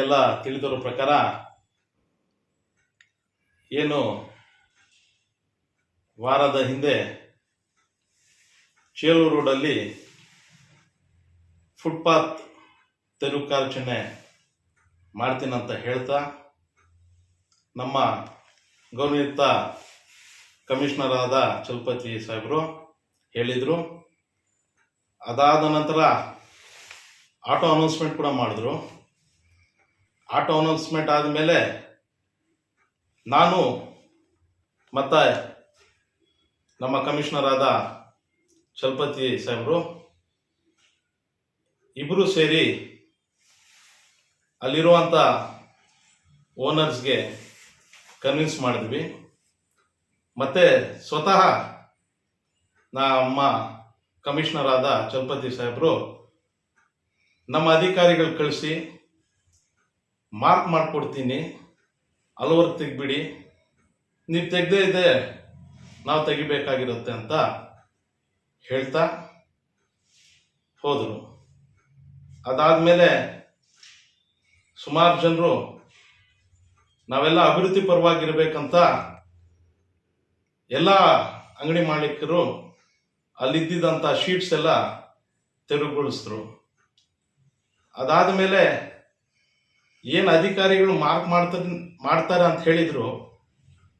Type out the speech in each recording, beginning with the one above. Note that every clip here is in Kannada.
ತಮಗೆಲ್ಲ ತಿಳಿದಿರೋ ಪ್ರಕಾರ ಏನು ವಾರದ ಹಿಂದೆ ಚೇಲೂರು ರೋಡಲ್ಲಿ ಫುಟ್ಪಾತ್ ತೆರವು ಕಾರ್ಯಾಚರಣೆ ಮಾಡ್ತೀನಂತ ಹೇಳ್ತಾ ನಮ್ಮ ಗೌರವಯುಕ್ತ ಕಮಿಷನರ್ ಆದ ಚಲಪತಿ ಸಾಹೇಬರು ಹೇಳಿದರು. ಅದಾದ ನಂತರ ಆಟೋ ಅನೌನ್ಸ್ಮೆಂಟ್ ಕೂಡ ಮಾಡಿದ್ರು. ಆಟೋ ಅನೌನ್ಸ್ಮೆಂಟ್ ಆದಮೇಲೆ ನಾನು ಮತ್ತು ನಮ್ಮ ಕಮಿಷನರ್ ಆದ ಚಲಪತಿ ಸಾಹೇಬರು ಇಬ್ಬರು ಸೇರಿ ಅಲ್ಲಿರುವಂಥ ಓನರ್ಸ್ಗೆ ಕನ್ವಿನ್ಸ್ ಮಾಡಿದ್ವಿ. ಮತ್ತು ಸ್ವತಃ ನಮ್ಮ ಕಮಿಷನರ್ ಆದ ಚಲಪತಿ ಸಾಹೇಬರು ನಮ್ಮ ಅಧಿಕಾರಿಗಳು ಕಳಿಸಿ ಮಾರ್ಕ್ ಮಾಡಿಕೊಡ್ತೀನಿ. ಅಲ್ವರ್ಗೆ ತೆಗ್ಬಿಡಿ ನೀವು ತೆಗ್ದೇ ಇದೆ ನಾವು ತೆಗಿಬೇಕಾಗಿರುತ್ತೆ ಅಂತ ಹೇಳ್ತಾ ಹೋದರು. ಅದಾದಮೇಲೆ ಸುಮಾರು ಜನರು ನಾವೆಲ್ಲ ಅಭಿವೃದ್ಧಿ ಪರವಾಗಿರ್ಬೇಕಂತ ಎಲ್ಲ ಅಂಗಡಿ ಮಾಲೀಕರು ಅಲ್ಲಿದ್ದಂಥ ಶೀಟ್ಸ್ ಎಲ್ಲ ತೆರವುಗೊಳಿಸಿದ್ರು. ಅದಾದ ಮೇಲೆ ಏನು ಅಧಿಕಾರಿಗಳು ಮಾರ್ಕ್ ಮಾಡ್ತಾರೆ ಮಾಡ್ತಾರೆ ಅಂತ ಹೇಳಿದ್ರು,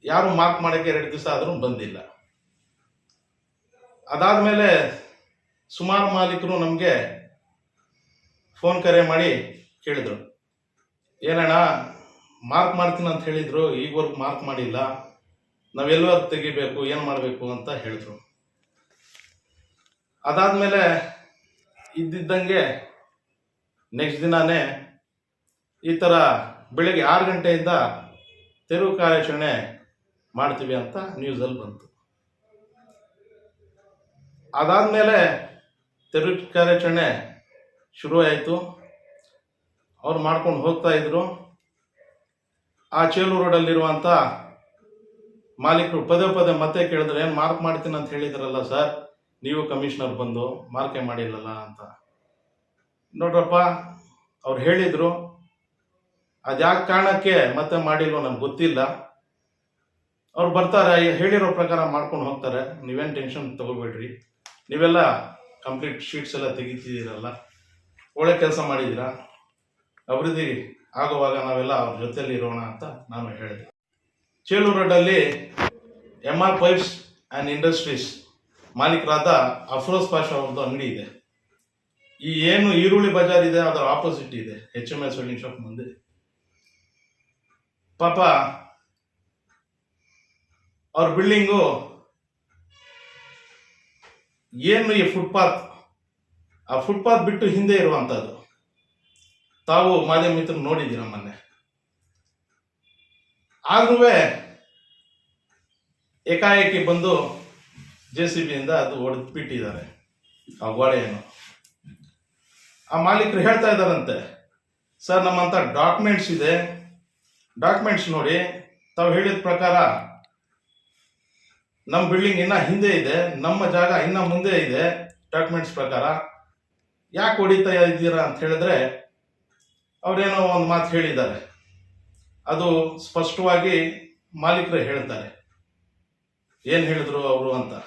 ಯಾರು ಮಾರ್ಕ್ ಮಾಡೋಕ್ಕೆ ಎರಡು ದಿವಸ ಆದರೂ ಬಂದಿಲ್ಲ. ಅದಾದ ಮೇಲೆ ಸುಮಾರು ಮಾಲೀಕರು ನಮಗೆ ಫೋನ್ ಕರೆ ಮಾಡಿ ಕೇಳಿದರು. ಏನಣ್ಣ, ಮಾರ್ಕ್ ಮಾಡ್ತೀನಿ ಅಂತ ಹೇಳಿದರು, ಈಗವರೆಗೂ ಮಾರ್ಕ್ ಮಾಡಿಲ್ಲ ನಾವೆಲ್ಲೋ ತೆಗಿಬೇಕು, ಏನು ಮಾಡಬೇಕು ಅಂತ ಹೇಳಿದ್ರು. ಅದಾದಮೇಲೆ ಇದ್ದಿದ್ದಂಗೆ ನೆಕ್ಸ್ಟ್ ದಿನಾನೇ ಈ ಥರ ಬೆಳಗ್ಗೆ ಆರು ಗಂಟೆಯಿಂದ ತೆರವು ಕಾರ್ಯಾಚರಣೆ ಮಾಡ್ತೀವಿ ಅಂತ ನ್ಯೂಸಲ್ಲಿ ಬಂತು. ಅದಾದಮೇಲೆ ತೆರವು ಕಾರ್ಯಾಚರಣೆ ಶುರುವಾಯಿತು. ಅವ್ರು ಮಾಡ್ಕೊಂಡು ಹೋಗ್ತಾ ಇದ್ರು. ಆ ಚೇಲು ರೋಡಲ್ಲಿರುವಂಥ ಮಾಲೀಕರು ಪದೇ ಪದೇ ಮತ್ತೆ ಕೇಳಿದ್ರೆ, ಏನು ಮಾರ್ಕ್ ಮಾಡ್ತೀನಿ ಅಂತ ಹೇಳಿದ್ರಲ್ಲ ಸರ್ ನೀವು ಕಮಿಷನರ್ ಬಂದು ಮಾರ್ಕೆ ಮಾಡಿಲ್ಲಲ್ಲ ಅಂತ. ನೋಡ್ರಪ್ಪ, ಅವ್ರು ಹೇಳಿದರು. ಅದ್ಯಾಕೆ ಕಾರಣಕ್ಕೆ ಮತ್ತೆ ಮಾಡಿಲ್ವೋ ನನಗೆ ಗೊತ್ತಿಲ್ಲ. ಅವ್ರು ಬರ್ತಾರೆ, ಹೇಳಿರೋ ಪ್ರಕಾರ ಮಾಡ್ಕೊಂಡು ಹೋಗ್ತಾರೆ. ನೀವೇನು ಟೆನ್ಷನ್ ತಗೋಬೇಡ್ರಿ ನೀವೆಲ್ಲ ಕಂಪ್ಲೀಟ್ ಶೀಟ್ಸ್ ಎಲ್ಲ ತೆಗಿತಿದ್ದೀರಲ್ಲ. ಒಳ್ಳೆ ಕೆಲಸ ಮಾಡಿದ್ದೀರಾ? ಅಭಿವೃದ್ಧಿ ಆಗುವಾಗ ನಾವೆಲ್ಲ ಅವ್ರ ಜೊತೆಯಲ್ಲಿ ಇರೋಣ ಅಂತ ನಾನು ಹೇಳಿದೆ. ಚೇಳೂರು ರೋಡಲ್ಲಿ M R pipes and industries ಮಾಲೀಕರಾದ Afroz Pasha ಅವ್ರದ್ದು ಅಂಗಡಿ ಇದೆ. ಈ ಏನು ಈರುಳ್ಳಿ ಬಜಾರ್ ಇದೆ, ಅದರ ಆಪೋಸಿಟ್ ಇದೆ. H M S welding shop ಮುಂದೆ. ಪಾಪ ಅವ್ರ ಬಿಲ್ಡಿಂಗು ಏನು ಈ ಫುಟ್ಪಾತ್ ಆ ಫುಟ್ಪಾತ್ ಬಿಟ್ಟು ಹಿಂದೆ ಇರುವಂಥದ್ದು ತಾವು ಮಾಧ್ಯಮ ಮಿತ್ರರು ನೋಡಿದ್ದೀರ ಮೊನ್ನೆ? ಆದ್ರೂ ಏಕಾಏಕಿ ಬಂದು ಜೆ ಸಿ ಬಿಯಿಂದ ಅದು ಹೊಡೆದು ಬಿಟ್ಟಿದ್ದಾರೆ, ಆ ಗೋಡೆಯನ್ನು ಆ ಮಾಲೀಕರು ಹೇಳ್ತಾ ಇದ್ದಾರಂತೆ, ಸರ್, ನಮ್ಮಂಥ ಡಾಕ್ಯುಮೆಂಟ್ಸ್ ಇದೆ ಡಾಕ್ಯುಮೆಂಟ್ಸ್ ನೋಡಿ, ತಾವು ಹೇಳಿದ ಪ್ರಕಾರ ನಮ್ಮ ಬಿಲ್ಡಿಂಗ್ ಇನ್ನ ಹಿಂದೆ ಇದೆ, ನಮ್ಮ ಜಾಗ ಇನ್ನ ಮುಂದೆ ಇದೆ ಡಾಕ್ಯುಮೆಂಟ್ಸ್ ಪ್ರಕಾರ. ಯಾಕೆ ಹೊಡಿತಾ ಇದ್ದೀರಾ ಅಂತ ಹೇಳಿದ್ರೆ, ಅವರೇನೋ ಒಂದು ಮಾತು ಹೇಳಿದ್ದಾರೆ. ಅದು ಸ್ಪಷ್ಟವಾಗಿ ಮಾಲೀಕರು ಹೇಳ್ತಾರೆ. ಏನು ಹೇಳಿದ್ರು ಅವರು ಅಂತ.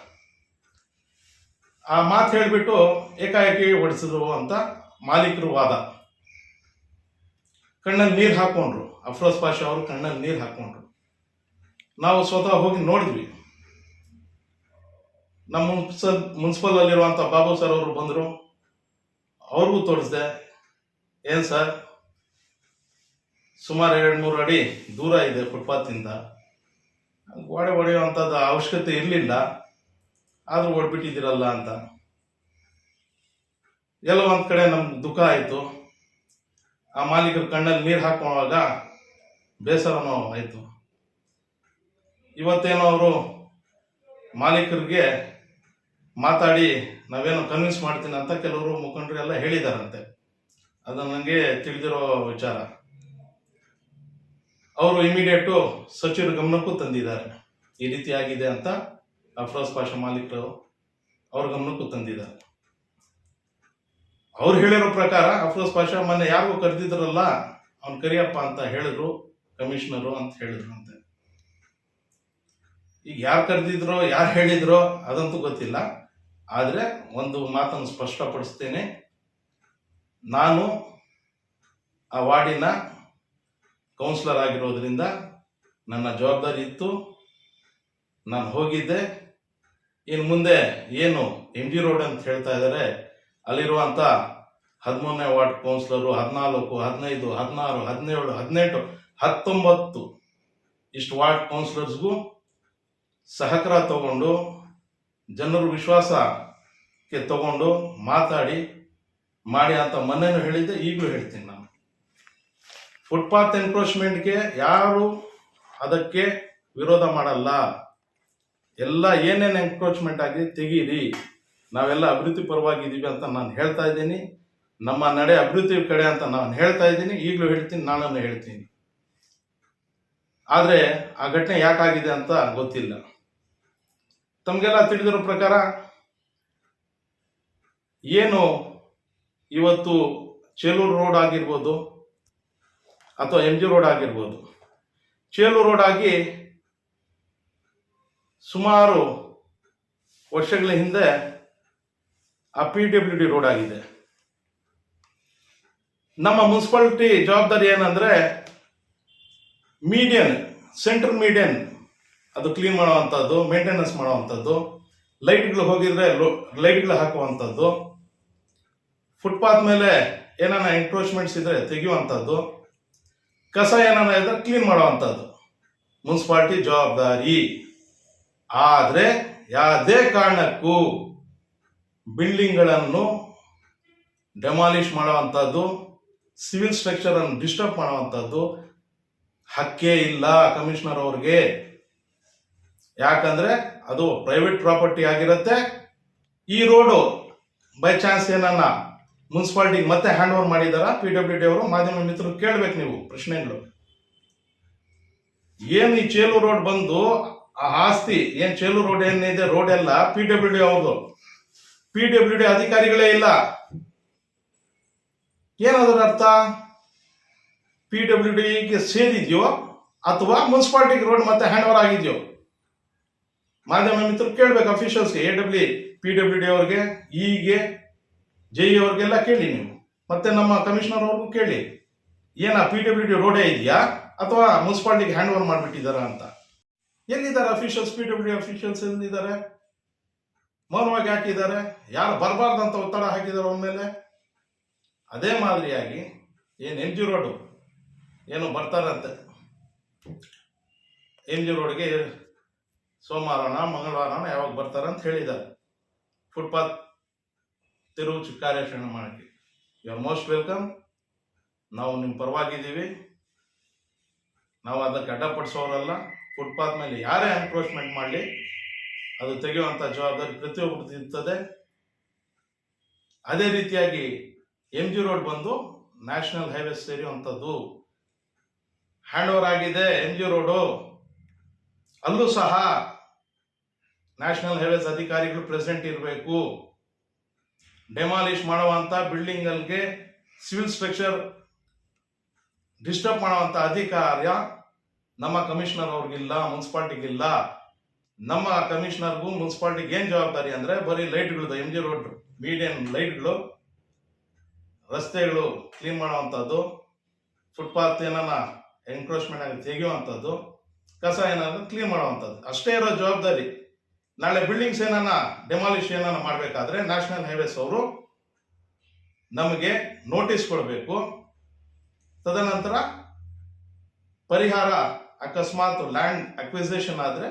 ಆ ಮಾತು ಹೇಳಿಬಿಟ್ಟು ಏಕಾಏಕಿ ಹೊಡಿಸಿದ್ರು ಅಂತ ಮಾಲೀಕರು ವಾದ. ಕಣ್ಣಲ್ಲಿ ನೀರು ಹಾಕೊಂಡ್ರು. ಅಫ್ರೋಸ್ ಪಾಷಾ ಅವರು ಕಣ್ಣಲ್ಲಿ ನೀರು ಹಾಕೊಂಡ್ರು. ನಾವು ಸ್ವತಃ ಹೋಗಿ ನೋಡಿದ್ವಿ. ನಮ್ಮ ಮುನ್ಸಿಪಲ್ ಮುನ್ಸಿಪಲ್ ಅಲ್ಲಿರುವಂಥ ಬಾಬು ಸರ್ ಅವರು ಬಂದರು. ಅವ್ರಿಗೂ ತೋರಿಸ್ದೆ, ಏನು ಸರ್? ಸುಮಾರು ಎರಡು ಮೂರು ಅಡಿ ದೂರ ಇದೆ ಫುಟ್ಪಾತಿಂದ. ಗೋಡೆ ಹೊಡೆಯುವಂಥದ್ದು ಅವಶ್ಯಕತೆ ಇರಲಿಲ್ಲ. ಆದರೂ ಹೊಡ್ಬಿಟ್ಟಿದ್ದೀರಲ್ಲ ಅಂತ. ಎಲ್ಲ ಒಂದು ಕಡೆ ನಮ್ಗೆ ದುಃಖ ಆಯಿತು. ಆ ಮಾಲೀಕರು ಕಣ್ಣಲ್ಲಿ ನೀರು ಹಾಕುವಾಗ ಬೇಸರನೂ ಆಯಿತು. ಇವತ್ತೇನೋ ಅವರು ಮಾಲೀಕರಿಗೆ ಮಾತಾಡಿ ನಾವೇನೋ ಕನ್ವಿನ್ಸ್ ಮಾಡ್ತೀನಿ ಅಂತ ಕೆಲವರು ಮುಖಂಡರೆಲ್ಲ ಹೇಳಿದಾರಂತೆ. ಅದು ನನಗೆ ತಿಳಿದಿರೋ ವಿಚಾರ. ಅವರು ಇಮಿಡಿಯೇಟು ಸಚಿವರ ಗಮನಕ್ಕೂ ತಂದಿದ್ದಾರೆ. ಈ ರೀತಿ ಆಗಿದೆ ಅಂತ ಅಫ್ರೋಸ್ ಪಾಷಾ ಮಾಲೀಕರು ಅವ್ರ ಗಮನಕ್ಕೂ ತಂದಿದ್ದಾರೆ. ಅವ್ರು ಹೇಳಿರೋ ಪ್ರಕಾರ ಅಫ್ರೋಸ್ ಪಾಷಾ ಮೊನ್ನೆ ಯಾರಿಗೂ ಕರೆದಿದ್ರಲ್ಲ, ಅವ್ನು ಕರಿಯಪ್ಪ ಅಂತ ಹೇಳಿದ್ರು. ಕಮಿಷನರು ಅಂತ ಹೇಳಿದ್ರು ಅಂತೆ. ಈಗ ಯಾರು ಕರೆದಿದ್ರೋ, ಯಾರು ಹೇಳಿದ್ರೋ ಅದಂತೂ ಗೊತ್ತಿಲ್ಲ. ಆದರೆ ಒಂದು ಮಾತನ್ನು ಸ್ಪಷ್ಟಪಡಿಸ್ತೇನೆ. ನಾನು ಆ ವಾರ್ಡಿನ ಕೌನ್ಸಿಲರ್ ಆಗಿರೋದ್ರಿಂದ ನನ್ನ ಜವಾಬ್ದಾರಿ ಇತ್ತು. ನಾನು ಹೋಗಿದ್ದೆ. ಇನ್ನು ಮುಂದೆ ಏನು ಎಂ ಜಿ ರೋಡ್ ಅಂತ ಹೇಳ್ತಾ ಇದ್ದಾರೆ ಅಲ್ಲಿರುವಂಥ ಹದಿಮೂರನೇ ವಾರ್ಡ್ ಕೌನ್ಸಿಲರು ಹದಿನಾಲ್ಕು, ಹದಿನೈದು, ಹದಿನಾರು, ಹದಿನೇಳು, ಹದಿನೆಂಟು ಹತ್ತೊಂಬತ್ತು. ಇಷ್ಟು ವಾರ್ಡ್ ಕೌನ್ಸಿಲರ್ಸ್ಗೂ ಸಹಕಾರ ತಗೊಂಡು, ಜನರ ವಿಶ್ವಾಸಕ್ಕೆ ತಗೊಂಡು ಮಾತಾಡಿ, ಮಾಡಿ ಅಂತ ಮೊನ್ನೆನೂ ಹೇಳಿದ್ದೆ, ಈಗಲೂ ಹೇಳ್ತೀನಿ ನಾನು. ಫುಟ್ಪಾತ್ ಎನ್ಕ್ರೋಚ್ಮೆಂಟ್ಗೆ ಯಾರು ಅದಕ್ಕೆ ವಿರೋಧ ಮಾಡಲ್ಲ. ಎಲ್ಲ ಏನೇನು ಎನ್ಕ್ರೋಚ್ಮೆಂಟ್ ಆಗಿ ತೆಗೀರಿ, ನಾವೆಲ್ಲ ಅಭಿವೃದ್ಧಿ ಪರವಾಗಿದ್ದೀವಿ ಅಂತ ನಾನು ಹೇಳ್ತಾ ಇದ್ದೀನಿ. ನಮ್ಮ ನಡೆ ಅಭಿವೃದ್ಧಿ ಕಡೆ ಅಂತ ನಾನು ಹೇಳ್ತಾ ಇದ್ದೀನಿ, ಈಗಲೂ ಹೇಳ್ತೀನಿ ನಾನು ಹೇಳ್ತೀನಿ. ಆದರೆ ಆ ಘಟನೆ ಯಾಕಾಗಿದೆ ಅಂತ ಗೊತ್ತಿಲ್ಲ. ತಮಗೆಲ್ಲ ತಿಳಿದಿರೋ ಪ್ರಕಾರ ಏನು ಇವತ್ತು ಚೇಲೂರು ರೋಡ್ ಆಗಿರ್ಬೋದು ಅಥವಾ ಎಂ ಜಿ ರೋಡ್ ಆಗಿರ್ಬೋದು. ಚೇಲೂರು ರೋಡ್ ಆಗಿ ಸುಮಾರು ವರ್ಷಗಳ ಹಿಂದೆ ಆ ಪಿ ಡಬ್ಲ್ಯೂ ಡಿ ರೋಡ್ ಆಗಿದೆ. ನಮ್ಮ ಮುನ್ಸಿಪಾಲಿಟಿ ಜವಾಬ್ದಾರಿ ಏನಂದ್ರೆ ಮೀಡಿಯನ್, ಸೆಂಟ್ರಲ್ ಮೀಡಿಯನ್, ಅದು ಕ್ಲೀನ್ ಮಾಡುವಂಥದ್ದು ಮೇಂಟೆನೆನ್ಸ್ ಮಾಡುವಂಥದ್ದು ಲೈಟ್ಗಳು ಹೋಗಿದ್ರೆ ಲೈಟ್ಗಳು ಹಾಕುವಂಥದ್ದು ಫುಟ್ಪಾತ್ ಮೇಲೆ ಏನಾನ ಎಂಕ್ರೋಚ್ಮೆಂಟ್ಸ್ ಇದ್ರೆ ತೆಗೆಯುವಂಥದ್ದು ಕಸ ಏನಾನ ಇದ್ರೆ ಕ್ಲೀನ್ ಮಾಡುವಂಥದ್ದು ಮುನ್ಸಿಪಾಲ್ಟಿ ಜವಾಬ್ದಾರಿ. ಆದರೆ ಯಾವುದೇ ಕಾರಣಕ್ಕೂ ಬಿಲ್ಡಿಂಗ್ಗಳನ್ನು ಡೆಮಾಲಿಷ್ ಮಾಡುವಂಥದ್ದು ಸಿವಿಲ್ ಸ್ಟ್ರಕ್ಚರನ್ನು ಡಿಸ್ಟರ್ಬ್ ಮಾಡುವಂಥದ್ದು ಹಕ್ಕೇ ಇಲ್ಲ ಕಮಿಷನರ್ ಅವ್ರಿಗೆ. ಯಾಕಂದ್ರೆ ಅದು ಪ್ರೈವೇಟ್ ಪ್ರಾಪರ್ಟಿ ಆಗಿರುತ್ತೆ. ಈ ರೋಡು ಬೈ ಚಾನ್ಸ್ ಏನನ್ನ ಮುನ್ಸಿಪಾಲ್ಟಿಗೆ ಮತ್ತೆ ಹ್ಯಾಂಡ್ ಓವರ್ ಮಾಡಿದಾರ? ಪಿ ಡಬ್ಲ್ಯೂ ಡಿ ಅವರು ಮಾಧ್ಯಮ ಮಿತ್ರರು ಕೇಳ್ಬೇಕು ನೀವು ಪ್ರಶ್ನೆಗಳು. ಏನು ಈ ಚೇಲು ರೋಡ್ ಬಂದು ಆ ಆಸ್ತಿ, ಏನ್ ಚೇಲು ರೋಡ್ ಏನಿದೆ ರೋಡ್ ಎಲ್ಲ ಪಿ ಡಬ್ಲ್ಯೂ ಡಿ ಅವ್ರದ್ದು ಪಿ ಡಬ್ಲ್ಯೂ ಡಿ ಅಧಿಕಾರಿಗಳೇ ಇಲ್ಲ. ಏನಾದ್ರ ಅರ್ಥ? ಪಿ ಡಬ್ಲ್ಯೂ ಡಿಗೆ ಸೇರಿದ್ಯೋ ಅಥವಾ ಮುನ್ಸಿಪಾಲ್ಟಿಗೆ ರೋಡ್ ಮತ್ತೆ ಹ್ಯಾಂಡ್ ಓವರ್ ಆಗಿದೆಯೋ? ಮಾಧ್ಯಮ ಮಿತ್ರರು ಕೇಳ್ಬೇಕು ಅಫಿಷಿಯಲ್ಸ್ಗೆ A W P W D ಅವ್ರಿಗೆ ಇಗೆ ಜೆ ಇ ಅವ್ರಿಗೆಲ್ಲ ಕೇಳಿ ನೀವು. ಮತ್ತೆ ನಮ್ಮ ಕಮಿಷನರ್ ಅವ್ರಿಗೂ ಕೇಳಿ. ಏನ ಪಿ ಡಬ್ಲ್ಯೂ ಡಿ ರೋಡೇ ಇದೆಯಾ ಅಥವಾ ಮುನ್ಸಿಪಾಲ್ಟಿಗೆ ಹ್ಯಾಂಡ್ ಓವರ್ ಮಾಡಿಬಿಟ್ಟಿದಾರ ಅಂತ. ಎಲ್ಲಿದ್ದಾರೆ ಅಫಿಷಿಯಲ್ಸ್ ಪಿ ಡಬ್ಲ್ಯೂ ಅಫಿಷಿಯಲ್ಸ್ ಎಲ್ಲಿದ್ದಾರೆ? ಮೌನವಾಗಿ ಹಾಕಿದ್ದಾರೆ. ಯಾರು ಬರಬಾರ್ದಂತ ಒತ್ತಡ ಹಾಕಿದ್ದಾರೆ ಒಮ್ಮೆಲೆ. ಮೇಲೆ ಅದೇ ಮಾದರಿಯಾಗಿ ಏನು ಎಂ ಜಿ ರೋಡು ಏನು ಬರ್ತಾರಂತೆ. ಎಂ ಜಿ ರೋಡ್ಗೆ ಸೋಮವಾರನ, ಮಂಗಳವಾರನ ಯಾವಾಗ ಬರ್ತಾರೆ ಅಂತ ಹೇಳಿದ್ದಾರೆ. ಫುಟ್ಪಾತ್ ತಿರುವು ಕಾರ್ಯಾಚರಣೆ ಮಾಡೋಕ್ಕೆ. ಯು ಆರ್ ಮೋಸ್ಟ್ ವೆಲ್ಕಮ್ ನಾವು ನಿಮ್ಮ ಪರವಾಗಿದ್ದೀವಿ. ನಾವು ಅದಕ್ಕೆ ಅಡ್ಡಪಡಿಸೋರಲ್ಲ ಫುಟ್ಪಾತ್ ಮೇಲೆ ಯಾರೇ ಎನ್ಕ್ರೋಚ್ಮೆಂಟ್ ಮಾಡಲಿ, ಅದು ತೆಗೆಯುವಂಥ ಜವಾಬ್ದಾರಿ ಪ್ರತಿಯೊಬ್ಬರದ್ದು ಇರ್ತದೆ. ಅದೇ ರೀತಿಯಾಗಿ ಎಂ ಜಿ ರೋಡ್ ಬಂದು ನ್ಯಾಷನಲ್ ಹೈವೇ ಸೇರಿಯುವಂಥದ್ದು ಹ್ಯಾಂಡ್ ಓವರ್ ಆಗಿದೆ ಎಂ ಜಿ ರೋಡು ಅಲ್ಲೂ ಸಹ ನ್ಯಾಷನಲ್ ಹೈವೇಸ್ ಅಧಿಕಾರಿಗಳು ಪ್ರೆಸೆಂಟ್ ಇರಬೇಕು. ಡೆಮಾಲಿಷ್ ಮಾಡುವಂತ ಬಿಲ್ಡಿಂಗ್ ಅಲ್ಲಿಗೆ ಸಿವಿಲ್ ಸ್ಟ್ರಕ್ಚರ್ ಡಿಸ್ಟರ್ಬ್ ಮಾಡುವಂತ ಅಧಿಕಾರ ನಮ್ಮ ಕಮಿಷನರ್ ಅವ್ರಿಗಿಲ್ಲ, ಮುನ್ಸಿಪಾಲ್ಟಿಗಿಲ್ಲ. ನಮ್ಮ ಕಮಿಷನರ್ಗೂ ಮುನ್ಸಿಪಾಲ್ಟಿಗೆ ಏನು ಜವಾಬ್ದಾರಿ ಅಂದ್ರೆ ಬರೀ ಲೈಟ್ಗಳದ್ದು ಎಂ ಜಿ ರೋಡ್ ಮೀಡಿಯಂ ಲೈಟ್ಗಳು ರಸ್ತೆಗಳು ಕ್ಲೀನ್ ಮಾಡುವಂಥದ್ದು ಫುಟ್ಪಾತ್ ಏನಾನ ಎನ್ಕ್ರೋಚ್ಮೆಂಟ್ ಆಗಿ ತೆಗೆಯುವಂಥದ್ದು, ಕಸ ಏನಾದ್ರು ಕ್ಲೀನ್ ಮಾಡುವಂಥದ್ದು. ಅಷ್ಟೇ ಇರೋ ಜವಾಬ್ದಾರಿ. ನಾಳೆ ಬಿಲ್ಡಿಂಗ್ಸ್ ಏನನ್ನ ಡೆಮಾಲಿಷ್ ಏನನ್ನ ಮಾಡಬೇಕಾದ್ರೆ ನ್ಯಾಷನಲ್ ಹೈವೇಸ್ ಅವರು ನಮಗೆ ನೋಟಿಸ್ ಕೊಡಬೇಕು. ತದನಂತರ ಪರಿಹಾರ ಅಕಸ್ಮಾತ್ ಲ್ಯಾಂಡ್ ಅಕ್ವಿಸೇಷನ್ ಆದ್ರೆ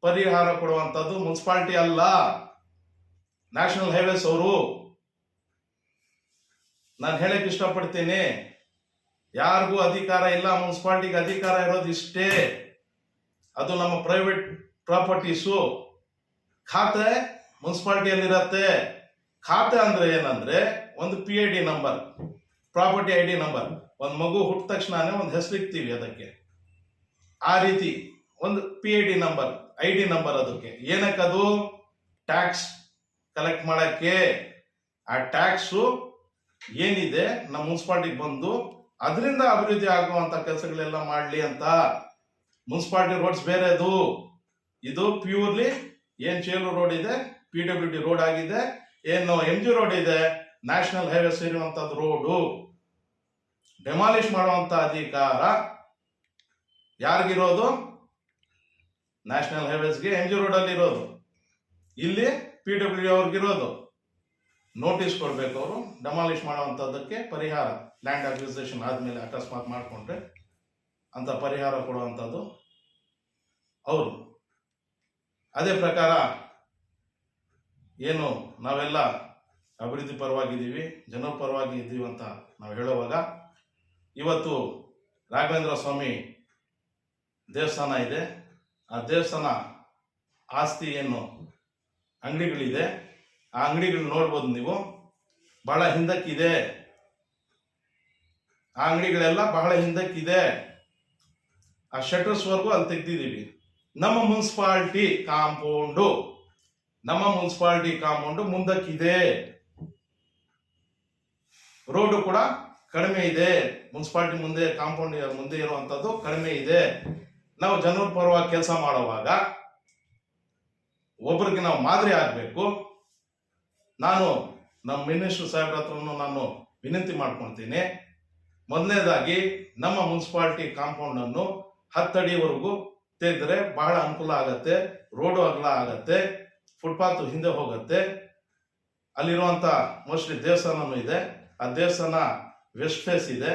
ಪರಿಹಾರ ಕೊಡುವಂಥದ್ದು ಮುನ್ಸಿಪಾಲ್ಟಿ ಅಲ್ಲ. ನ್ಯಾಷನಲ್ ಹೈವೇಸ್ ಅವರು. ನಾನು ಹೇಳಕ್ ಇಷ್ಟಪಡ್ತೀನಿ. ಯಾರಿಗೂ ಅಧಿಕಾರ ಇಲ್ಲ, ಮುನ್ಸಿಪಾಲ್ಟಿಗೆ ಅಧಿಕಾರ ಇರೋದು ಇಷ್ಟೇ. ಅದು ನಮ್ಮ ಪ್ರೈವೇಟ್ ಪ್ರಾಪರ್ಟೀಸು ಖಾತೆ ಮುನ್ಸಿಪಾಲ್ಟಿಯಲ್ಲಿರತ್ತೆ. ಖಾತೆ ಅಂದ್ರೆ ಏನಂದ್ರೆ ಒಂದು P I D number property I D number ಒಂದು ಮಗು ಹುಟ್ಟ ತಕ್ಷಣನೇ ಒಂದು ಹೆಸರಿಕ್ತೀವಿ ಅದಕ್ಕೆ. ಆ ರೀತಿ ಒಂದು P I D number I D number ಅದಕ್ಕೆ. ಏನಕ್ಕೆ ಅದು? ಟ್ಯಾಕ್ಸ್ ಕಲೆಕ್ಟ್ ಮಾಡೋಕ್ಕೆ. ಆ ಟ್ಯಾಕ್ಸು ಏನಿದೆ, ನಮ್ಮ ಮುನ್ಸಿಪಾಲ್ಟಿಗೆ ಬಂದು ಅದರಿಂದ ಅಭಿವೃದ್ಧಿ ಆಗುವಂತ ಕೆಲಸಗಳೆಲ್ಲ ಮಾಡಲಿ ಅಂತ ಮುನ್ಸಿಪಾಲ್ಟಿ ರೋಡ್ಸ್ ಬೇರೆದು ಇದು ಪ್ಯೂರ್ಲಿ ಏನ್ ಚೇಲು ರೋಡ್ ಇದೆ ಪಿ ಡಬ್ಲ್ಯೂ ಡಿ ರೋಡ್ ಆಗಿದೆ, ಏನು ಎಂ ಜಿ ರೋಡ್ ಇದೆ ನ್ಯಾಷನಲ್ ಹೈವೇ ಸೇರುವಂತದ್ದು ರೋಡು. ಡೆಮಾಲಿಷ್ ಮಾಡುವಂತ ಅಧಿಕಾರ ಯಾರಿಗಿರೋದು? ನ್ಯಾಷನಲ್ ಹೈವೇಸ್ಗೆ ಎಂ ಜಿ ರೋಡಲ್ಲಿ ಇರೋದು. ಇಲ್ಲಿ ಪಿ ಡಬ್ಲ್ಯೂ ಅವ್ರಿಗಿರೋದು. ನೋಟಿಸ್ ಕೊಡಬೇಕು ಅವರು, ಡೆಮಾಲಿಷ್ ಮಾಡುವಂಥದ್ದಕ್ಕೆ ಪರಿಹಾರ. ಲ್ಯಾಂಡ್ ಅಕ್ವಿಸೇಷನ್ ಆದಮೇಲೆ ಅಕಸ್ಮಾತ್ ಮಾಡಿಕೊಂಡ್ರೆ ಅಂತ ಪರಿಹಾರ ಕೊಡುವಂಥದ್ದು ಅವರು. ಅದೇ ಪ್ರಕಾರ ಏನು ನಾವೆಲ್ಲ ಅಭಿವೃದ್ಧಿ ಪರವಾಗಿದ್ದೀವಿ ಜನ ಪರವಾಗಿ ಇದ್ದೀವಿ ಅಂತ ನಾವು ಹೇಳುವಾಗ ಇವತ್ತು ರಾಘವೇಂದ್ರ ಸ್ವಾಮಿ ದೇವಸ್ಥಾನ ಇದೆ. ಆ ದೇವಸ್ಥಾನ ಆಸ್ತಿ ಏನು ಅಂಗಡಿಗಳಿದೆ. ಆ ಅಂಗಡಿಗಳು ನೋಡ್ಬೋದು ನೀವು. ಬಹಳ ಹಿಂದಕ್ಕಿದೆ. ಆ ಅಂಗಡಿಗಳೆಲ್ಲ ಬಹಳ ಹಿಂದಕ್ಕಿದೆ. ಆ ಶಟರ್ಸ್ವರೆಗೂ ಅಲ್ಲಿ ತೆಗ್ದಿದ್ದೀವಿ. ನಮ್ಮ ಮುನ್ಸಿಪಾಲ್ಟಿ ಕಾಂಪೌಂಡು ನಮ್ಮ ಮುನ್ಸಿಪಾಲ್ಟಿ ಕಾಂಪೌಂಡು ಮುಂದಕ್ಕಿದೆ. ರೋಡು ಕೂಡ ಕಡಿಮೆ ಇದೆ. ಮುನ್ಸಿಪಾಲ್ಟಿ ಮುಂದೆ ಕಾಂಪೌಂಡ್ ಮುಂದೆ ಇರುವಂತದ್ದು ಕಡಿಮೆ ಇದೆ. ನಾವು ಜನರ ಪರವಾಗಿ ಕೆಲಸ ಮಾಡುವಾಗ ಒಬ್ರಿಗೆ ನಾವು ಮಾದರಿ ಆಗಬೇಕು. ನಾನು ನಮ್ಮ ಮಿನಿಸ್ಟರ್ ಸಾಹೇಬ್ರ ಹತ್ರನು ನಾನು ವಿನಂತಿ ಮಾಡ್ಕೊಳ್ತೀನಿ. ಮೊದಲನೇದಾಗಿ ನಮ್ಮ ಮುನ್ಸಿಪಾಲ್ಟಿ ಕಾಂಪೌಂಡ್ ಅನ್ನು ಹತ್ತಡಿವರೆಗೂ ತೆಗೆದ್ರೆ ಬಹಳ ಅನುಕೂಲ ಆಗತ್ತೆ, ರೋಡು ಅಗಲ ಆಗತ್ತೆ, ಫುಟ್ಪಾತ್ ಹಿಂದೆ ಹೋಗುತ್ತೆ. ಅಲ್ಲಿರುವಂತ ಮೋಸ್ಟ್ಲಿ ದೇವಸ್ಥಾನ ಇದೆ. ಆ ದೇವಸ್ಥಾನ ವೆಸ್ಟ್ ಫೇಸ್ ಇದೆ.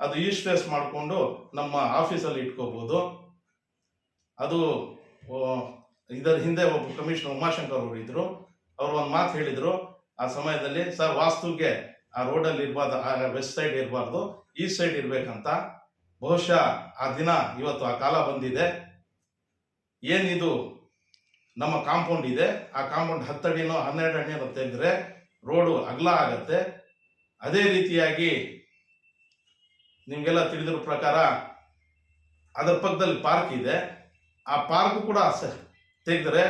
ಅದು ಈಸ್ಟ್ ಫೇಸ್ ಮಾಡಿಕೊಂಡು ನಮ್ಮ ಆಫೀಸಲ್ಲಿ ಇಟ್ಕೋಬಹುದು ಅದು ಇದರ ಹಿಂದೆ ಒಬ್ಬ ಕಮಿಷನರ್ ಉಮಾಶಂಕರ್ ಅವರು ಇದ್ರು. ಅವರು ಒಂದು ಮಾತು ಹೇಳಿದ್ರು. ಆ ಸಮಯದಲ್ಲಿ, ಸರ್, ವಾಸ್ತುಗೆ ಆ ರೋಡಲ್ಲಿ ಇರಬಾರ್ದು, ಆ ವೆಸ್ಟ್ ಸೈಡ್ ಇರಬಾರ್ದು ಈಸ್ಟ್ ಸೈಡ್ ಇರಬೇಕಂತ ಬಹುಶಃ ಆ ದಿನ ಇವತ್ತು ಆ ಕಾಲ ಬಂದಿದೆ. ಏನಿದು ನಮ್ಮ ಕಾಂಪೌಂಡ್ ಇದೆ. ಆ ಕಾಂಪೌಂಡ್ ಹತ್ತಡಿನೋ ಹನ್ನೆರಡು ಅಡಿನೋ ತೆಗೆದ್ರೆ ರೋಡು ಅಗಲ ಆಗತ್ತೆ. ಅದೇ ರೀತಿಯಾಗಿ ನಿಮಗೆಲ್ಲ ತಿಳಿದಿರೋ ಪ್ರಕಾರ ಅದರ ಪಕ್ಕದಲ್ಲಿ ಪಾರ್ಕ್ ಇದೆ. ಆ ಪಾರ್ಕ್ ಕೂಡ ತೆಗೆದ್ರೆ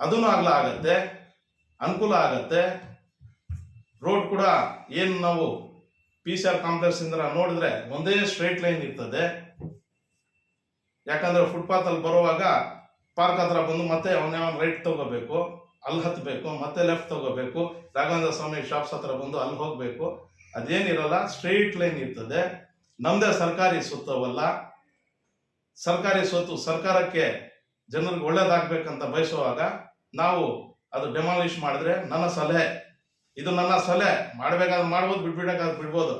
ಅದನ್ನು ಅಗಲ ಆಗತ್ತೆ, ಅನುಕೂಲ ಆಗತ್ತೆ. ರೋಡ್ ಕೂಡ ಏನು ನಾವು ಪಿ ಸಿ ಆರ್ ಕಾಂಪ್ಲೆಕ್ಸ್ ಇಂದ ನೋಡಿದ್ರೆ ಒಂದೇ ಸ್ಟ್ರೈಟ್ ಲೈನ್ ಇರ್ತದೆ. ಯಾಕಂದ್ರೆ ಫುಟ್ಪಾತ್ ಅಲ್ಲಿ ಬರುವಾಗ ಪಾರ್ಕ್ ಹತ್ರ ಬಂದು ಮತ್ತೆ ಅವನ ರೈಟ್ ತಗೋಬೇಕು, ಅಲ್ಲಿ ಹತ್ತಬೇಕು ಮತ್ತೆ ಲೆಫ್ಟ್ ತಗೋಬೇಕು, ರಾಘವೇಂದ್ರ ಸ್ವಾಮಿ ಶಾಪ್ಸ್ ಹತ್ರ ಬಂದು ಅಲ್ಲಿ ಹೋಗಬೇಕು. ಅದೇನಿರಲ್ಲ ಸ್ಟ್ರೈಟ್ ಲೈನ್ ಇರ್ತದೆ. ನಮ್ಮದೇ ಸರ್ಕಾರಿ ಸುತ್ತವಲ್ಲ ಸರ್ಕಾರಿ ಸ್ವತ್ತು ಸರ್ಕಾರಕ್ಕೆ ಜನರಿಗೆ ಒಳ್ಳೇದಾಗಬೇಕಂತ ಬಯಸುವಾಗ ನಾವು ಅದು ಡೆಮಾಲಿಷ್ ಮಾಡಿದ್ರೆ ನನ್ನ ಸಲಹೆ ಇದು ನನ್ನ ಸಲಹೆ ಮಾಡ್ಬೇಕಾದ್ರೆ ಮಾಡ್ಬೋದು ಬಿಡ್ಬಿಡಕ್ಕಾದ್ರೆ ಬಿಡ್ಬೋದು.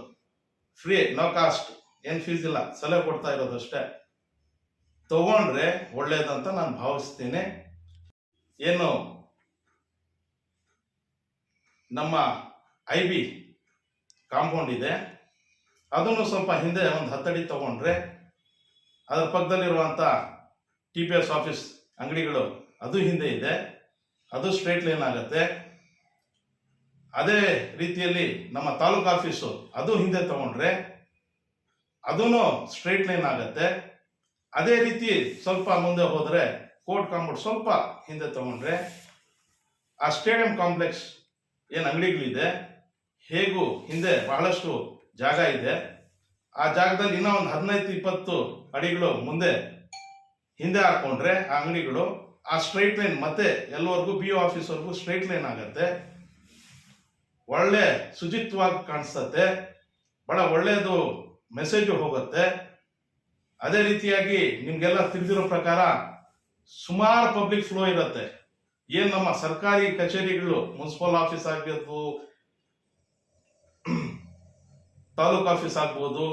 ಫ್ರೀ ನೋ ಕಾಸ್ಟ್ ಏನು ಫೀಸ್ ಇಲ್ಲ. ಸಲಹೆ ಕೊಡ್ತಾ ಇರೋದು ಅಷ್ಟೇ. ತಗೊಂಡ್ರೆ ಒಳ್ಳೇದಂತ ನಾನು ಭಾವಿಸ್ತೀನಿ. ಏನು? ನಮ್ಮ ಐ ಬಿ ಕಾಂಪೌಂಡ್ ಇದೆ. ಅದನ್ನು ಸ್ವಲ್ಪ ಹಿಂದೆ ಒಂದು ಹತ್ತಡಿ ತಗೊಂಡ್ರೆ ಅದರ ಪಕ್ಕದಲ್ಲಿರುವಂಥ ಟಿ ಪಿ ಎಸ್ ಆಫೀಸ್ ಅಂಗಡಿಗಳು ಅದು ಹಿಂದೆ ಇದೆ. ಅದು ಸ್ಟ್ರೈಟ್ ಲೈನ್ ಆಗುತ್ತೆ. ಅದೇ ರೀತಿಯಲ್ಲಿ ನಮ್ಮ ತಾಲೂಕು ಆಫೀಸು ಅದು ಹಿಂದೆ ತಗೊಂಡ್ರೆ ಅದೂ ಸ್ಟ್ರೈಟ್ ಲೈನ್ ಆಗತ್ತೆ. ಅದೇ ರೀತಿ ಸ್ವಲ್ಪ ಮುಂದೆ ಹೋದರೆ ಕೋರ್ಟ್ ಕಾಂಪೌಂಡ್ ಸ್ವಲ್ಪ ಹಿಂದೆ ತಗೊಂಡ್ರೆ ಆ ಸ್ಟೇಡಿಯಂ ಕಾಂಪ್ಲೆಕ್ಸ್ ಏನು ಅಂಗಡಿಗಳಿದೆ ಹೇಗೂ ಹಿಂದೆ ಬಹಳಷ್ಟು ಜಾಗ ಇದೆ. ಆ ಜಾಗದಲ್ಲಿ ಇನ್ನೂ ಒಂದು ಹದಿನೈದು ಇಪ್ಪತ್ತು ಅಡಿಗಳು ಮುಂದೆ ಹಿಂದೆ ಹಾಕೊಂಡ್ರೆ ಆ ಅಂಗಡಿಗಳು ಆ ಸ್ಟ್ರೈಟ್ ಲೈನ್ ಮತ್ತೆ ಎಲ್ಲವರೆಗೂ ಬಿ ಆಫೀಸ್ವರೆಗೂ ಸ್ಟ್ರೈಟ್ ಲೈನ್ ಆಗತ್ತೆ. ಒಳ್ಳೆ ಶುಚಿತ್ವವಾಗಿ ಕಾಣಿಸ್ತತೆ. ಬಹಳ ಒಳ್ಳೆಯದು ಮೆಸೇಜು ಹೋಗುತ್ತೆ. ಅದೇ ರೀತಿಯಾಗಿ ನಿಮಗೆಲ್ಲ ತಿಳಿದಿರೋ ಪ್ರಕಾರ ಸುಮಾರು ಪಬ್ಲಿಕ್ ಫ್ಲೋ ಇರುತ್ತೆ. ಏನು ನಮ್ಮ ಸರ್ಕಾರಿ ಕಚೇರಿಗಳು ಮುನ್ಸಿಪಲ್ ಆಫೀಸ್ ಆಗಿರ್ಬೋದು ತಾಲೂಕು ಆಫೀಸ್ ಆಗ್ಬೋದು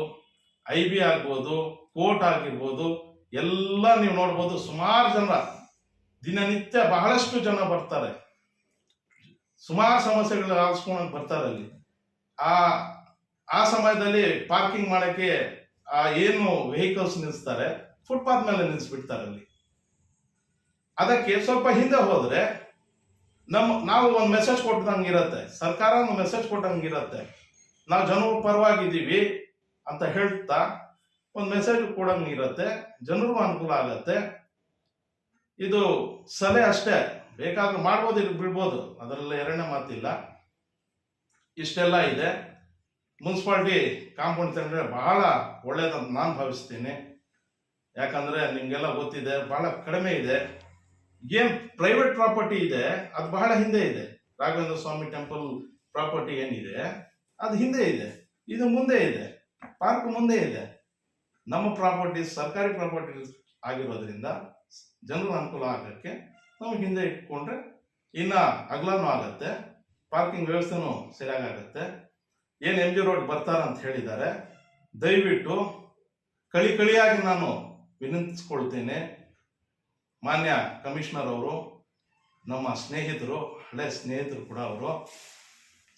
ಐ ಬಿ ಆಗ್ಬೋದು, ಕೋರ್ಟ್ ಆಗಿರ್ಬೋದು, ಎಲ್ಲ ನೀವು ನೋಡ್ಬೋದು ಸುಮಾರು ಜನ ದಿನನಿತ್ಯ ಬಹಳಷ್ಟು ಜನ ಬರ್ತಾರೆ. ಸುಮಾರು ಸಮಸ್ಯೆಗಳು ಆಲಿಸ್ಕೊಂಡು ಬರ್ತಾರೆ ಅಲ್ಲಿ. ಆ ಆ ಸಮಯದಲ್ಲಿ ಪಾರ್ಕಿಂಗ್ ಮಾಡೋಕ್ಕೆ, ಆ, ಏನು ವೆಹಿಕಲ್ಸ್ ನಿಲ್ಲಿಸ್ತಾರೆ ಫುಟ್ಪಾತ್ ಮೇಲೆ ನಿಲ್ಲಿಸ್ಬಿಡ್ತಾರೆ ಅಲ್ಲಿ. ಅದಕ್ಕೆ ಸ್ವಲ್ಪ ಹಿಂದೆ ಹೋದರೆ ನಮ್ಮ ನಾವು ಒಂದು ಮೆಸೇಜ್ ಕೊಟ್ಟಂಗೆ ಇರುತ್ತೆ. ಸರ್ಕಾರ ಒಂದು ಮೆಸೇಜ್ ಕೊಟ್ಟಂಗೆ ಇರುತ್ತೆ. ನಾವು ಜನರು ಪರವಾಗಿದ್ದೀವಿ ಅಂತ ಹೇಳ್ತಾ ಒಂದು ಮೆಸೇಜ್ ಕೊಡಂಗೆ ಇರುತ್ತೆ. ಜನರಿಗೂ ಅನುಕೂಲ ಆಗತ್ತೆ. ಇದು ಸಲಹೆ ಅಷ್ಟೇ. ಬೇಕಾದ್ರೆ ಮಾಡ್ಬೋದು ಇದು ಬಿಡ್ಬೋದು. ಅದರಲ್ಲಿ ಎರಡನೇ ಮಾತಿಲ್ಲ. ಇಷ್ಟೆಲ್ಲ ಇದೆ. ಮುನ್ಸಿಪಾಲ್ಟಿ ಕಾಂಪೌಂಡ್ ತಂದರೆ ಬಹಳ ಒಳ್ಳೆಯದಂತ ನಾನು ಭಾವಿಸ್ತೀನಿ. ಯಾಕಂದರೆ ನಿಮಗೆಲ್ಲ ಗೊತ್ತಿದೆ, ಬಹಳ ಕಡಿಮೆ ಇದೆ. ಏನು ಪ್ರೈವೇಟ್ ಪ್ರಾಪರ್ಟಿ ಇದೆ, ಅದು ಬಹಳ ಹಿಂದೆ ಇದೆ. ರಾಘವೇಂದ್ರ ಸ್ವಾಮಿ ಟೆಂಪಲ್ ಪ್ರಾಪರ್ಟಿ ಏನಿದೆ, ಅದು ಹಿಂದೆ ಇದೆ. ಇದು ಮುಂದೆ ಇದೆ. ಪಾರ್ಕ್ ಮುಂದೆ ಇದೆ. ನಮ್ಮ ಪ್ರಾಪರ್ಟಿ ಸರ್ಕಾರಿ ಪ್ರಾಪರ್ಟಿ ಆಗಿರೋದ್ರಿಂದ ಜನರ ಅನುಕೂಲ ಆಗಕ್ಕೆ ನಾವು ಹಿಂದೆ ಇಟ್ಕೊಂಡ್ರೆ ಇನ್ನ ಅಗಲನೂ ಆಗತ್ತೆ ಪಾರ್ಕಿಂಗ್ ವ್ಯವಸ್ಥೆನೂ ಸರಿಯಾಗತ್ತೆ ಏನು ಎಂ ಜಿ ರೋಡ್ ಬರ್ತಾರ ಅಂತ ಹೇಳಿದ್ದಾರೆ, ದಯವಿಟ್ಟು ಕಳಿ ಕಳಿಯಾಗಿ ನಾನು ವಿನಂತಿಸ್ಕೊಳ್ತೇನೆ. ಮಾನ್ಯ ಕಮಿಷನರ್ ಅವರು, ನಮ್ಮ ಸ್ನೇಹಿತರು, ಹಳೆ ಸ್ನೇಹಿತರು ಕೂಡ ಅವರು,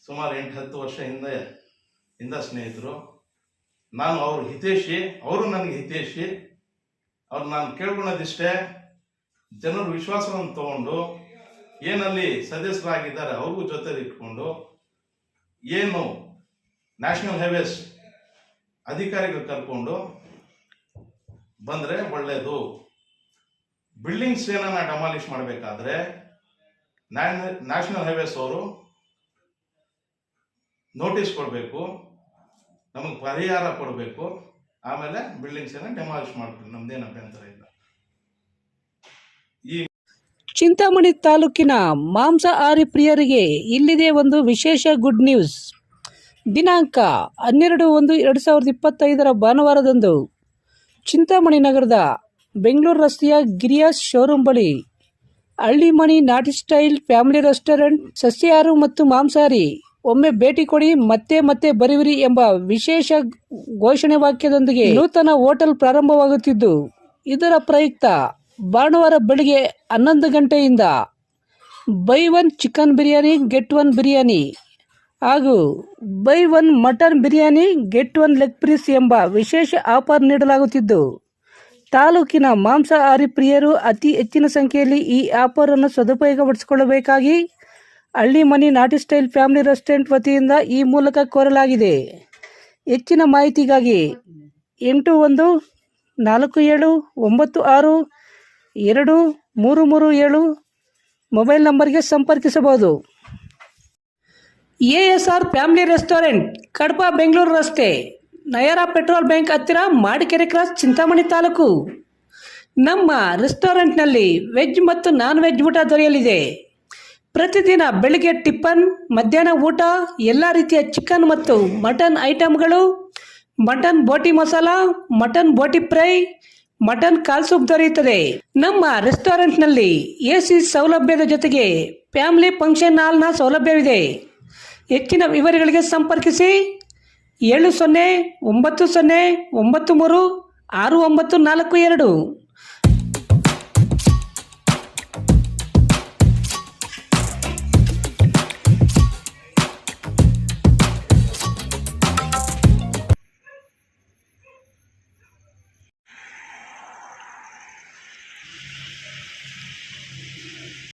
ಸುಮಾರು ಎಂಟು ಹತ್ತು ವರ್ಷ ಹಿಂದೆ ಇಂದ ಸ್ನೇಹಿತರು, ನಾನು ಅವ್ರ ಹಿತೇಶಿ, ಅವರು ನನಗೆ ಹಿತೇಶಿ, ಅವ್ರು ನಾನು ಕೇಳ್ಕೊಳೋದಿಷ್ಟೇ ಜನರ ವಿಶ್ವಾಸವನ್ನು ತಗೊಂಡು ಏನಲ್ಲಿ ಸದಸ್ಯರಾಗಿದ್ದಾರೆ, ಅವ್ರಿಗೂ ಜೊತೆಲಿ ಇಟ್ಕೊಂಡು ಏನು ನ್ಯಾಷನಲ್ ಹೈವೇಸ್ ಅಧಿಕಾರಿಗಳು ಕರ್ಕೊಂಡು ಬಂದರೆ ಒಳ್ಳೆಯದು ಬಿಲ್ಡಿಂಗ್ಸ್ ಏನನ್ನ ಡಮಾಲಿಷ್ ಮಾಡಬೇಕಾದ್ರೆ ನ್ಯಾಷನಲ್ ಹೈವೇಸ್ ಅವರು ನೋಟಿಸ್ ಕೊಡಬೇಕು, ನಮಗೆ ಪರಿಹಾರ ಕೊಡಬೇಕು, ಆಮೇಲೆ ಬಿಲ್ಡಿಂಗ್ಸ್ ಏನ ಡೆಮಾಲಿಷ್ ಮಾಡ್ಬೇಕು, ನಮ್ದೇನು ಅಭ್ಯಂತರ ಇಲ್ಲ. ಚಿಂತಾಮಣಿ ತಾಲೂಕಿನ ಮಾಂಸಾಹಾರಿ ಪ್ರಿಯರಿಗೆ ಇಲ್ಲಿದೆ ಒಂದು ವಿಶೇಷ ಗುಡ್ ನ್ಯೂಸ್ ದಿನಾಂಕ ಹನ್ನೆರಡು ಒಂದು ಎರಡು ಸಾವಿರದ ಇಪ್ಪತ್ತೈದರ ಭಾನುವಾರದಂದು ಚಿಂತಾಮಣಿ ನಗರದ ಬೆಂಗಳೂರು ರಸ್ತೆಯ ಗಿರಿಯಾಸ್ ಶೋರೂಮ್ ಬಳಿ ಹಳ್ಳಿಮಣಿ ನಾಟಿ ಸ್ಟೈಲ್ ಫ್ಯಾಮಿಲಿ ರೆಸ್ಟೋರೆಂಟ್, ಸಸ್ಯಾಹಾರು ಮತ್ತು ಮಾಂಸಾಹಾರಿ ಒಮ್ಮೆ ಭೇಟಿ ಕೊಡಿ ಮತ್ತೆ ಮತ್ತೆ ಬರುವಿರಿ ಎಂಬ ವಿಶೇಷ ಘೋಷಣೆ ವಾಕ್ಯದೊಂದಿಗೆ ನೂತನ ಹೋಟೆಲ್ ಪ್ರಾರಂಭವಾಗುತ್ತಿದ್ದು, ಇದರ ಪ್ರಯುಕ್ತ ಭಾನುವಾರ ಬೆಳಿಗ್ಗೆ ಹನ್ನೊಂದು ಗಂಟೆಯಿಂದ buy one chicken biryani get one biryani ಹಾಗೂ buy one mutton biryani get one leg piece ಎಂಬ ವಿಶೇಷ ಆಫರ್ ನೀಡಲಾಗುತ್ತಿದ್ದು. ತಾಲೂಕಿನ ಮಾಂಸಾಹಾರಿ ಪ್ರಿಯರು ಅತಿ ಹೆಚ್ಚಿನ ಸಂಖ್ಯೆಯಲ್ಲಿ ಈ ಆಫರನ್ನು ಸದುಪಯೋಗಪಡಿಸಿಕೊಳ್ಳಬೇಕಾಗಿ ಹಳ್ಳಿ ಮನಿ ನಾಟಿ ಸ್ಟೈಲ್ ಫ್ಯಾಮಿಲಿ ರೆಸ್ಟೋರೆಂಟ್ ವತಿಯಿಂದ ಈ ಮೂಲಕ ಕೋರಲಾಗಿದೆ. ಹೆಚ್ಚಿನ ಮಾಹಿತಿಗಾಗಿ ಎಂಟು ಒಂದು ನಾಲ್ಕು ಏಳು ಒಂಬತ್ತು ಆರು ಎರಡು, ಮೂರು ಮೂರು, ಏಳು ಮೊಬೈಲ್ ನಂಬರ್ಗೆ ಸಂಪರ್ಕಿಸಬಹುದು. A S R family restaurant Kadapa Bengaluru ರಸ್ತೆ, ನಯರಾ ಪೆಟ್ರೋಲ್ ಬ್ಯಾಂಕ್ ಹತ್ತಿರ ಮಾಡಿಕೆರೆ ಕ್ರಾಸ್ ಚಿಂತಾಮಣಿ ತಾಲೂಕು. ನಮ್ಮ ರೆಸ್ಟೋರೆಂಟ್ನಲ್ಲಿ ವೆಜ್ ಮತ್ತು ನಾನ್ ವೆಜ್ ಊಟ ದೊರೆಯಲಿದೆ. ಪ್ರತಿದಿನ ಬೆಳಿಗ್ಗೆ ಟಿಫನ್, ಮಧ್ಯಾಹ್ನ ಊಟ, ಎಲ್ಲ ರೀತಿಯ ಚಿಕನ್ ಮತ್ತು ಮಟನ್ ಐಟಮ್ಗಳು mutton boti masala, mutton boti fry mutton ಕಾಲ್ ಸೂಪ್ ದೊರೆಯುತ್ತದೆ. ನಮ್ಮ ರೆಸ್ಟೋರೆಂಟ್ನಲ್ಲಿ ಎ ಸಿ ಸೌಲಭ್ಯದ ಜೊತೆಗೆ ಫ್ಯಾಮಿಲಿ ಫಂಕ್ಷನ್ ಹಾಲ್ನ ಸೌಲಭ್ಯವಿದೆ. ಹೆಚ್ಚಿನ ವಿವರಗಳಿಗೆ ಸಂಪರ್ಕಿಸಿ. ಏಳು ಸೊನ್ನೆ ಒಂಬತ್ತು ಸೊನ್ನೆ ಒಂಬತ್ತು ಮೂರು ಆರು ಒಂಬತ್ತು ನಾಲ್ಕು ಎರಡು.